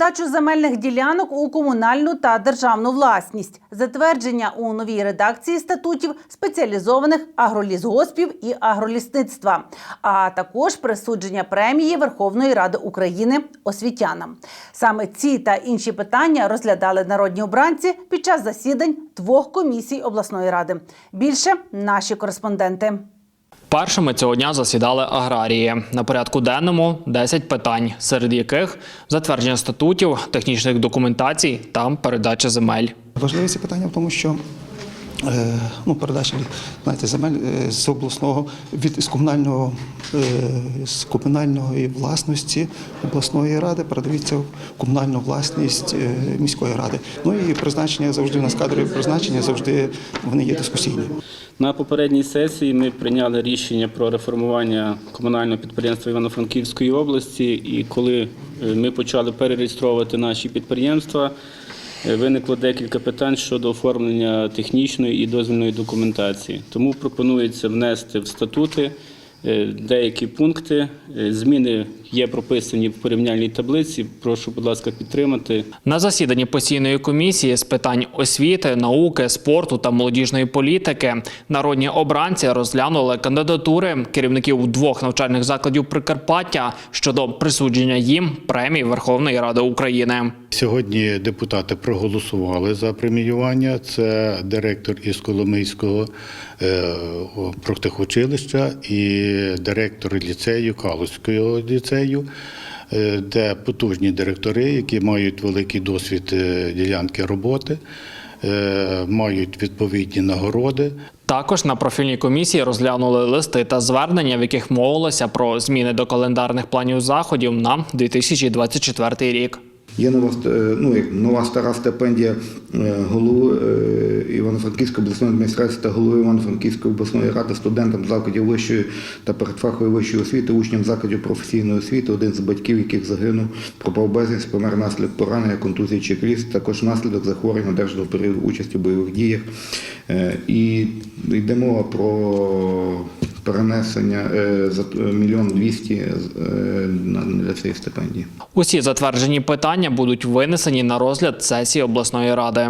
передачу земельних ділянок у комунальну та державну власність, затвердження у новій редакції статутів спеціалізованих агролісгоспів і агролісництва, а також присудження премії Верховної Ради України освітянам. Саме ці та інші питання розглядали народні обранці під час засідань двох комісій обласної ради. Більше наші кореспонденти. Першими цього дня засідали аграрії. На порядку денному 10 питань, серед яких затвердження статутів, технічних документацій та передача земель. Важливість ці питання в тому, що ну, передача знаєте, земель е, з обласного від з комунального е, з комунальної власності обласної ради передається в комунальну власність е, міської ради. Ну і призначення завжди у нас кадрові призначення завжди вони є дискусійні. На попередній сесії ми прийняли рішення про реформування комунального підприємства Івано-Франківської області. І коли е, ми почали перереєстровувати наші підприємства, е, виникло декілька питань щодо оформлення технічної і дозвільної документації. Тому пропонується внести в статути е, деякі пункти. Е, Зміни є прописані в порівняльній таблиці. Прошу, будь ласка, підтримати. На засіданні постійної комісії з питань освіти, науки, спорту та молодіжної політики народні обранці розглянули кандидатури керівників двох навчальних закладів Прикарпаття щодо присудження їм премії Верховної Ради України. Сьогодні депутати проголосували за преміювання. Це директор із Коломийського е, профтехучилища і директор ліцею Калузького ліцею, е, де потужні директори, які мають великий досвід е, ділянки роботи, е, мають відповідні нагороди. Також на профільній комісії розглянули листи та звернення, в яких мовилося про зміни до календарних планів заходів на 2024 рік. Є нова е, ну, нова стара стипендія е, голови е, Івано-Франківської обласної адміністрації та голови Івано-Франківської обласної ради студентам закладів вищої та передфахової вищої освіти, учням закладів професійної освіти, один з батьків, яких загинув, пропав безвість, помер наслідок поранення, контузії чи кріз, також наслідок захворювань одержаного періоду участі в бойових діях. І йде мова про перенесення е, за мільйон двісті е, для цієї стипендії. Усі затверджені питання будуть винесені на розгляд сесії обласної ради.